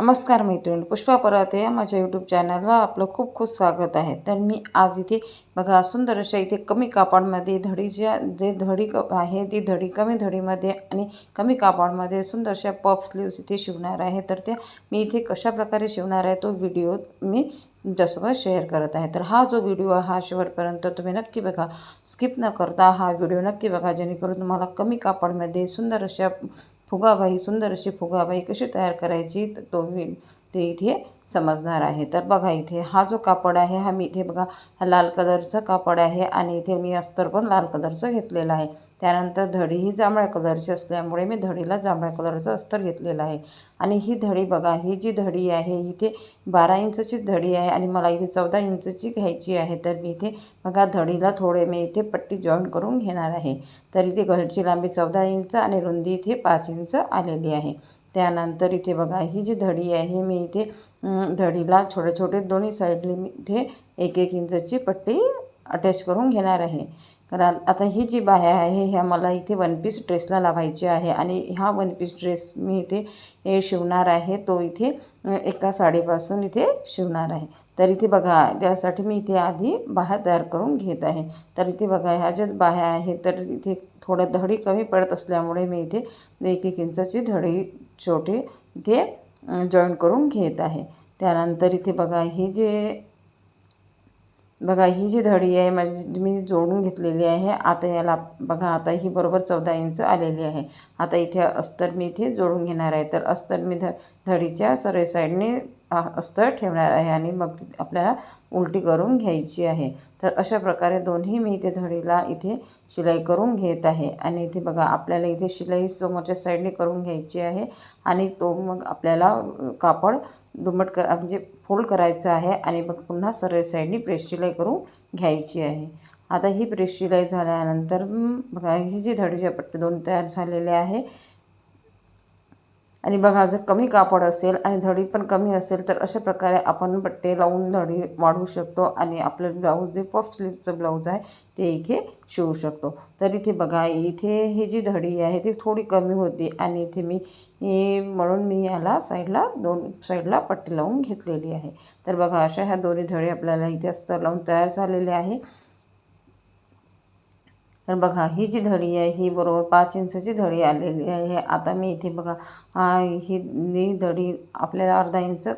नमस्कार मैत्रिणी पुष्पा परत या माझ्या यूट्यूब चॅनलवर आपलं खूप खूप स्वागत आहे. तर मी आज इथे बघा सुंदर अशा इथे कमी कापडमध्ये धडीच्या जे धडी क आहे ती धडी कमी धडीमध्ये आणि कमी कापडमध्ये सुंदरशा पफ स्लीव्स इथे शिवणार आहे. तर त्या मी इथे कशा प्रकारे शिवणार आहे तो व्हिडिओ मी तुमच्यासोबत शेअर करत आहे. तर हा जो व्हिडिओ हा शेवटपर्यंत तुम्ही नक्की बघा. स्किप न करता हा व्हिडिओ नक्की बघा जेणेकरून तुम्हाला कमी कापडमध्ये सुंदर अशा फुगाबाई सुंदर अशी फुगाबाई कशी तयार करायची? तो ते इथे समजणार आहे. तर बघा इथे हा जो कापड आहे हा मी इथे बघा हा लाल कलरचा कापड आहे आणि इथे मी अस्तर पण लाल कलरचं घेतलेलं आहे. त्यानंतर धडी ही जांभळ्या कलरची असल्यामुळे मी धडीला जांभळ्या कलरचं अस्तर घेतलेलं आहे. आणि ही धडी बघा ही जी धडी आहे इथे बारा इंचची धडी आहे आणि मला इथे चौदा इंचची घ्यायची आहे. तर मी इथे बघा धडीला थोडे मी इथे पट्टी जॉईन करून घेणार आहे. तर इथे घरची लांबी चौदा इंच आणि रुंदी इथे पाच इंच आलेली आहे. त्यानंतर इथे बघा ही जी धडी आहे मी इथे धडीला छोटे छोटे दोन्ही साईडने मी इथे एक एक इंचची पट्टी अटॅच करून घेणार आहे. कारण आता ही जी बाह्या आहे ह्या मला इथे वन पीस ड्रेसला लावायची आहे आणि हा वन पीस ड्रेस मी इथे हे शिवणार आहे. तो इथे एका साडीपासून इथे शिवणार आहे. तर इथे बघा त्यासाठी मी इथे आधी बाह्या तयार करून घेत आहे. तर इथे बघा ह्या ज्या बाह्या आहे तर इथे थोडं धडी कमी पडत असल्यामुळे मी इथे एक एक इंचाची धडी छोटे इथे जॉईन करून घेत आहे. त्यानंतर इथे बघा ही जे बघा ही जी धडी आहे माझी मी जोडून घेतलेली आहे. आता याला बघा आता ही बरोबर चौदा इंच आलेली आहे. आता इथे अस्तर मी इथे जोडून घेणार आहे. तर अस्तर मी ध धडीच्या सरळ साईडने अस्तर ठेवणार आहे आणि मग आपल्याला उलटी करून घ्यायची आहे. तर अशा प्रकारे दोन्ही मी इथे धडीला इथे शिलाई करून घेत आहे. आणि इथे बघा आपल्याला इथे शिलाई समोरच्या साईडने करून घ्यायची आहे आणि तो मग आपल्याला कापड दुमट करा म्हणजे फोल्ड करायचा आहे आणि मग पुन्हा सरळ साईडने प्रेस शिलाई करून घ्यायची आहे. आता ही प्रेस शिलाई झाल्यानंतर बघा ही जी धडीच्या पट्टी दोन तयार झालेले आहे आणि बघा जर कमी कापड असेल आणि धडी पण कमी असेल तर अशा प्रकारे आपण पट्टे लावून धडी वाढवू शकतो आणि आपलं ब्लाऊज जे पफ स्लीवचं ब्लाऊज आहे ते इथे शिवू शकतो. तर इथे बघा इथे ही जी धडी आहे ती थोडी कमी होती आणि इथे मी म्हणून मी याला साईडला दोन साईडला पट्टी लावून घेतलेली आहे. तर बघा अशा ह्या दोन्ही धडे आपल्याला इथे अस्तर लावून तयार झालेले आहे तर बघा ही जी धडी आहे ही बरोबर पाच इंचाची धडी आलेली आहे. आता मी इथे बघा ही ही धडी आपल्याला अर्धा इंच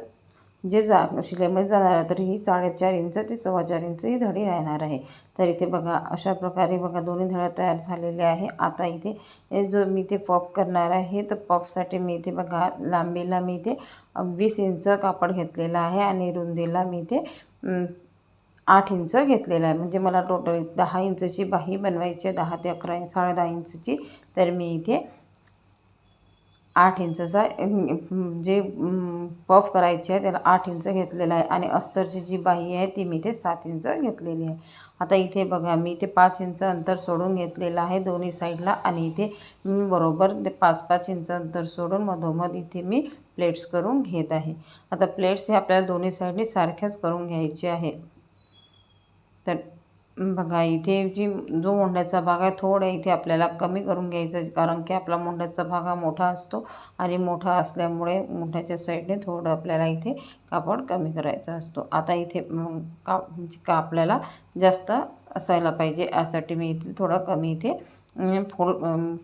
जे जा शिलाईमध्ये जाणार आहे तर ही साडेचार इंच ते सव्वा चार इंच ही धडी राहणार आहे. तर इथे बघा अशा प्रकारे बघा दोन्ही धड्या तयार झालेल्या आहे. आता इथे जो मी ते पफ करणार आहे तर पफसाठी मी इथे बघा लांबीला मी इथे वीस इंच कापड घेतलेलं आहे आणि रुंदीला मी इथे आठ इंच घेतलेलं आहे. म्हणजे मला टोटल दहा इंचची बाही बनवायची आहे. दहा ते अकरा साडे दहा इंचची. तर मी इथे आठ इंचचा जे पफ करायची आहे त्याला आठ इंच घेतलेला आहे. आणि अस्तरची जी बाही आहे ती मी इथे सात इंच घेतलेली आहे. आता इथे बघा मी इथे पाच इंच अंतर सोडून घेतलेलं आहे दोन्ही साईडला. आणि इथे मी बरोबर ते पाच पाच इंच अंतर सोडून मधोमध इथे मी प्लेट्स करून घेत आहे. आता प्लेट्स हे आपल्याला दोन्ही साईडने सारख्याच करून घ्यायचे आहे. तर बघा इथे जी जो मोंढ्याचा भाग आहे थोडा इथे आपल्याला कमी करून घ्यायचा कारण की आपला मोंढ्याचा भाग हा मोठा असतो आणि मोठा असल्यामुळे मोठ्याच्या साईडने थोडं आपल्याला इथे कापड कमी करायचा असतो. आता इथे का म्हणजे का आपल्याला जास्त असायला पाहिजे यासाठी मी इथे थोडं कमी इथे अं, फोल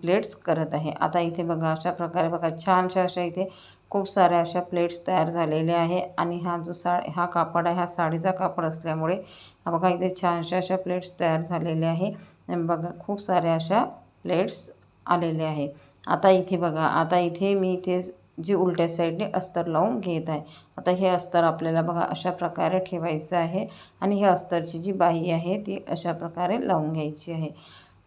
प्लेट्स करत आहे. आता इथे बघा अशा प्रकारे बघा छानशा अशा इथे खूप साऱ्या अशा प्लेट्स तयार झालेल्या आहे. आणि हा जो सा हा कापड आहे हा साडीचा कापड असल्यामुळे हा बघा इथे छानशा अशा प्लेट्स तयार झालेल्या आहे. बघा खूप साऱ्या अशा प्लेट्स आलेल्या आहे. आता इथे बघा आता इथे मी इथे जी उलट्या साईडने अस्तर लावून घेत आहे. आता हे अस्तर आपल्याला बघा अशा प्रकारे ठेवायचं आहे. आणि हे अस्तरची जी बाही आहे ती अशा प्रकारे लावून घ्यायची आहे.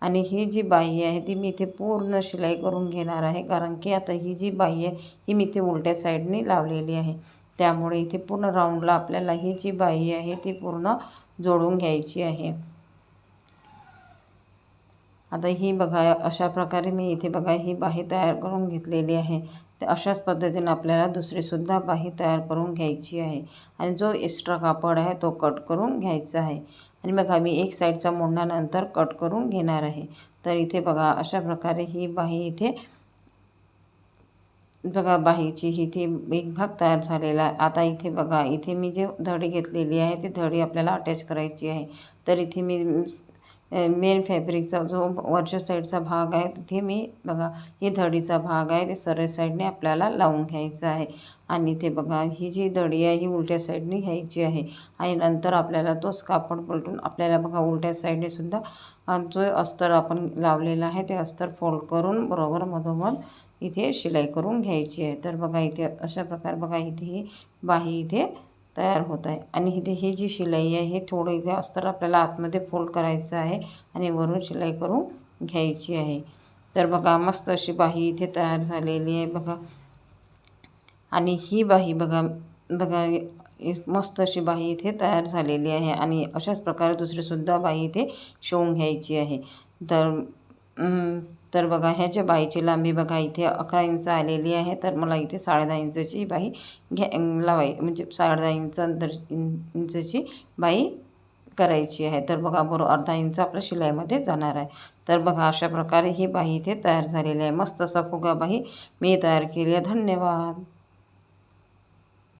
आणि ही जी बाही आहे ती मी इथे पूर्ण शिलाई करून घेणार आहे कारण की आता ही जी बाही आहे ही मी इथे उलट्या साईडने लावलेली आहे. त्यामुळे इथे पूर्ण राऊंडला आपल्याला ही जी बाही आहे ती पूर्ण जोडून घ्यायची आहे. आता ही बघा अशा प्रकारे मी इथे बघा ही बाही तयार करून घेतलेली आहे. तर अशाच पद्धतीने आपल्याला दुसरीसुद्धा बाही तयार करून घ्यायची आहे. आणि जो एक्स्ट्रा कापड आहे तो कट करून घ्यायचा आहे. आणि बघा मी एक साईडचा मोडण्यानंतर कट करून घेणार आहे. तर इथे बघा अशा प्रकारे ही बाही इथे बघा बाहीची इथे एक भाग तयार झालेला आहे. आता इथे बघा इथे मी जे धडी घेतलेली आहे ती धडी आपल्याला अटॅच करायची आहे. तर इथे मी मेन फॅब्रिकचा जो वरच्या साईडचा भाग आहे तिथे मी बघा ही धडीचा भाग आहे ते सरळ साईडने आपल्याला लावून घ्यायचं आहे. आणि ते बघा ही जी दडी आहे ही उलट्या साईडने घ्यायची आहे आणि नंतर आपल्याला तोच कापड पलटून आपल्याला बघा उलट्या साईडने सुद्धा जो अस्तर आपण लावलेला आहे ते अस्तर फोल्ड करून बरोबर मधोमध इथे शिलाई करून घ्यायची आहे. तर बघा इथे अशा प्रकारे बघा इथे ही बाही इथे तयार होत आहे. आणि इथे ही जी शिलाई आहे हे थोडं इथे अस्तर आपल्याला आतमध्ये फोल्ड करायचं आहे आणि वरून शिलाई करून घ्यायची आहे. तर बघा मस्त अशी बाही इथे तयार झालेली आहे. बघा आणि ही बाही बघा बघा मस्त अशी बाही इथे तयार झालेली आहे आणि अशाच प्रकारे दुसरीसुद्धा बाही इथे शिवून घ्यायची आहे. तर तर बघा ह्याच्या बाईची लांबी बघा इथे अकरा इंच आलेली आहे. तर मला इथे साडेदहा इंचची बाई घ्या लावाय म्हणजे साडेदहा इंच अंतर इंचची बाई करायची आहे. तर बघा बरोबर अर्धा इंच आपल्या शिलाईमध्ये जाणार आहे. तर बघा अशा प्रकारे ही बाई इथे तयार झालेली आहे. मस्त असा फुगा बाई मी तयार केली आहे. धन्यवाद.